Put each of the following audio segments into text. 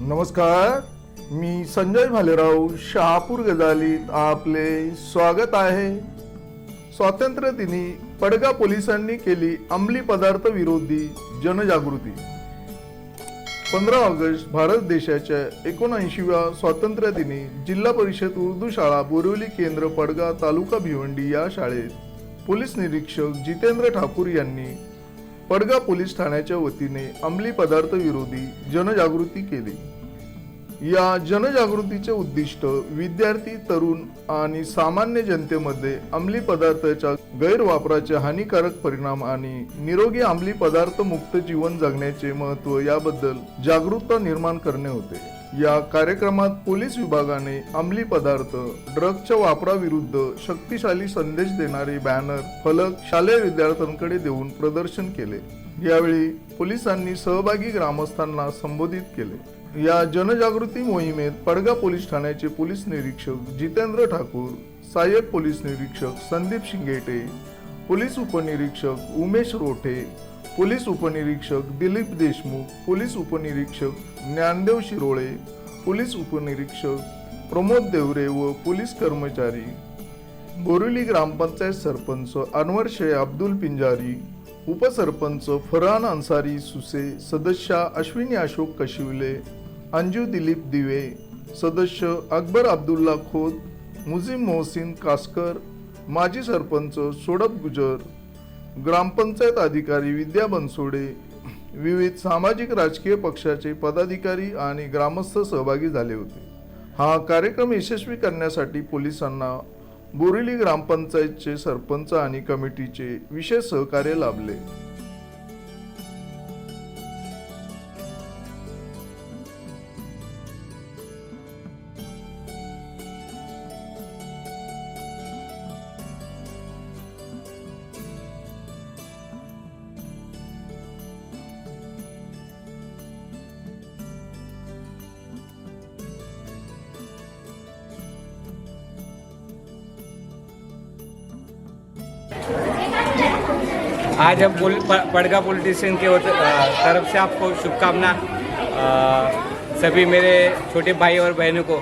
नमस्कार मी संजय भालेराव शहापूर गजालीत आपले स्वागत आहे. स्वातंत्र्य दिनी पडगा पोलिसांनी केली अंमली पदार्थ विरोधी जनजागृती. पंधरा ऑगस्ट भारत देशाच्या एकोणऐंशीव्या स्वातंत्र्य दिनी जिल्हा परिषद उर्दू शाळा बोरिवली केंद्र पडगा तालुका भिवंडी या शाळेत पोलीस निरीक्षक जितेंद्र ठाकूर यांनी पडगा पोलीस ठाण्याच्या वतीने अंमली पदार्थ विरोधी जनजागृती केली. या जनजागृतीचे उद्दिष्ट विद्यार्थी तरुण आणि सामान्य जनतेमध्ये अंमली पदार्थाच्या गैरवापराचे हानिकारक परिणाम आणि निरोगी अंमली पदार्थ मुक्त जीवन जगण्याचे महत्त्व याबद्दल जागरूकता निर्माण करणे होते. या कार्यक्रमात पोलीस विभागाने अंमली पदार्थ ड्रग्जच्या वापराविरुद्ध शक्तिशाली संदेश देणारे बॅनर फलक शालेय विद्यार्थ्यांकडे देऊन प्रदर्शन केले. यावेळी पोलिसांनी सहभागी ग्रामस्थांना संबोधित केले. या जनजागृती मोहिमेत पडगा पोलीस ठाण्याचे पोलीस निरीक्षक जितेंद्र ठाकूर सहाय्यक पोलीस निरीक्षक संदीप शिंगेटे पोलीस उपनिरीक्षक उमेश रोठे पोलीस उपनिरीक्षक दिलीप देशमुख पोलीस उपनिरीक्षक ज्ञानदेव शिरोळे पोलीस उपनिरीक्षक प्रमोद देवरे व पोलीस कर्मचारी. बोरिवली ग्रामपंचायत सरपंच अनवर शेख अब्दुल पिंजारी उपसरपंच फरहान अन्सारी सुसे सदस्य अश्विनी अशोक कशिवले अंजू दिलीप दिवे सदस्य अकबर अब्दुल्ला खोत मुझीम मोहसिन कासकर माजी सरपंच सोडप गुजर ग्रामपंचायत अधिकारी विद्या बनसोडे विविध सामाजिक राजकीय पक्षाचे पदाधिकारी आणि ग्रामस्थ सहभागी झाले होते. हा कार्यक्रम यशस्वी करण्यासाठी पोलिसांना बोरिली ग्रामपंचायतचे सरपंच आणि कमिटीचे विशेष सहकार्य लाभले. आज हम पुल- पड़गा पॉलिटिशियन के तरफ़ से आपको शुभकामना सभी मेरे छोटे भाई और बहनों को।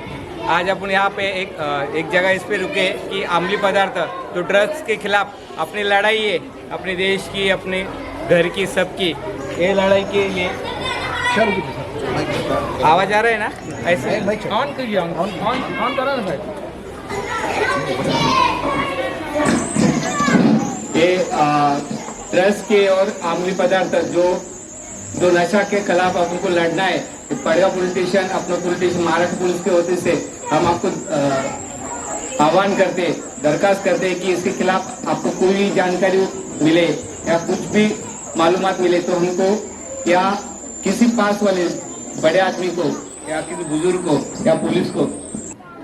आज अपन यहाँ पे एक एक जगह इस पे रुके कि अमली पदार्थ तो ड्रग्स के खिलाफ अपनी लड़ाई है अपने देश की अपने घर की सबकी ये लड़ाई के लिए आवाज़ आ रहा है ना? ऐसे ऑन करिए ऑन ऑन ऑन करा ना भाई। ये ड्रग्स के और आमली पदार्थ जो जो नशा के खिलाफ हमको लड़ना है तो पड़गा पॉलिटिशियन अपना पॉलिटिशियन महाराष्ट्र पुलिस के होते से हम आपको आह्वान करते, दरखास्त करते हैं कि इसके खिलाफ आपको कोई भी जानकारी मिले या कुछ भी मालूम मिले तो हमको या किसी पास वाले बड़े आदमी को या किसी बुज़ुर्ग को या पुलिस को।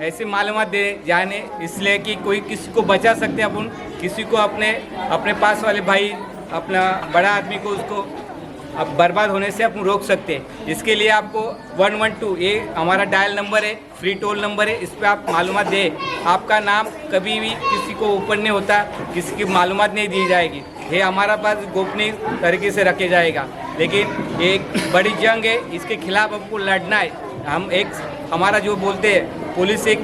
ऐसी मालूम दे, जाने इसलिए कि कोई किसी को बचा सकते अपन, किसी को अपने अपने पास वाले भाई अपना बड़ा आदमी को उसको अब बर्बाद होने से आप रोक सकते हैं। इसके लिए आपको वन वन टू ये हमारा डायल नंबर है फ्री टोल नंबर है इस पर आप मालूम दें। आपका नाम कभी भी किसी को ओपन नहीं होता किसी की मालूमात नहीं दी जाएगी। ये हमारा पास गोपनीय तरीके से रखे जाएगा। लेकिन ये एक बड़ी जंग है इसके खिलाफ हमको लड़ना है। हम एक हमारा जो बोलते हैं पुलिस एक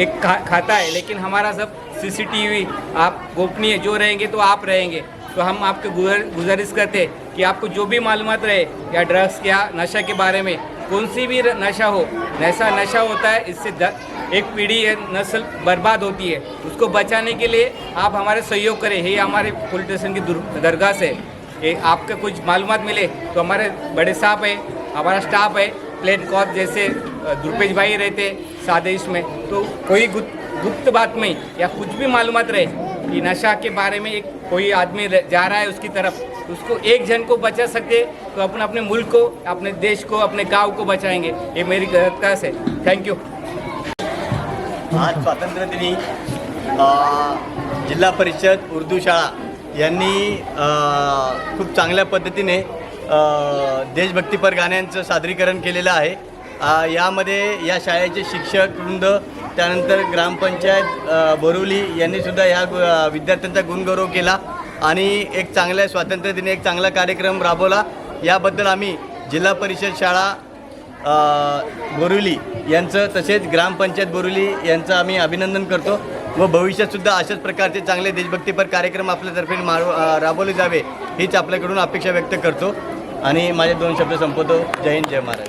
एक खा, खाता है लेकिन हमारा सब सीसीटीवी आप गोपनीय जो रहेंगे तो आप रहेंगे। तो हम आपके गुजर, गुजारिश करते हैं कि आपको जो भी मालूम रहे, या ड्रग्स या नशा के बारे में, कौन सी भी नशा हो, नशा नशा होता है, इससे एक पीढ़ी नस्ल बर्बाद होती है। उसको बचाने के लिए आप हमारे सहयोग करें। ये हमारे पुलिस स्टेशन की दरगाह से। ये आपका कुछ मालूम मिले तो हमारे बड़े साहब है, हमारा स्टाफ है प्लेन कॉप जैसे द्रुपेश भाई रहते सादेश में तो कोई गुप्त बात में या कुछ भी मालूमात रहे कि नशा के बारे में एक कोई आदमी जा रहा है उसकी तरफ उसको एक जन को बचा सकते तो अपन अपने मुल्क को अपने देश को अपने गांव को बचाएंगे। ये मेरी तरफ से थैंक यू आज स्वातंत्र्यदिनी दिनी जिल्हा परिषद उर्दू शाळा यांनी खूप चांगल्या पद्धतीने देशभक्तीपर गाण्यांचं सादरीकरण केलेलं आहे. यामध्ये या शाळेचे शिक्षक वृंद त्यानंतर ग्रामपंचायत बोरुली यांनीसुद्धा ह्या विद्यार्थ्यांचा गुणगौरव केला आणि एक चांगल्या स्वातंत्र्यदिनी एक चांगला कार्यक्रम राबवला. याबद्दल आम्ही जिल्हा परिषद शाळा बोरुली यांचं तसेच ग्रामपंचायत बोरुली यांचं आम्ही अभिनंदन करतो व भविष्यातसुद्धा अशाच प्रकारचे चांगले देशभक्तीपर कार्यक्रम आपल्यातर्फे मार राबवले जावे हीच आपल्याकडून अपेक्षा व्यक्त करतो. आणि माझे दोन शब्द संपवतो. जय हिंद जय महाराज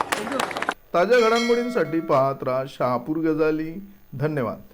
ताज्या घडामोडींसाठी पाहत राहा शहापूर गजाली. धन्यवाद.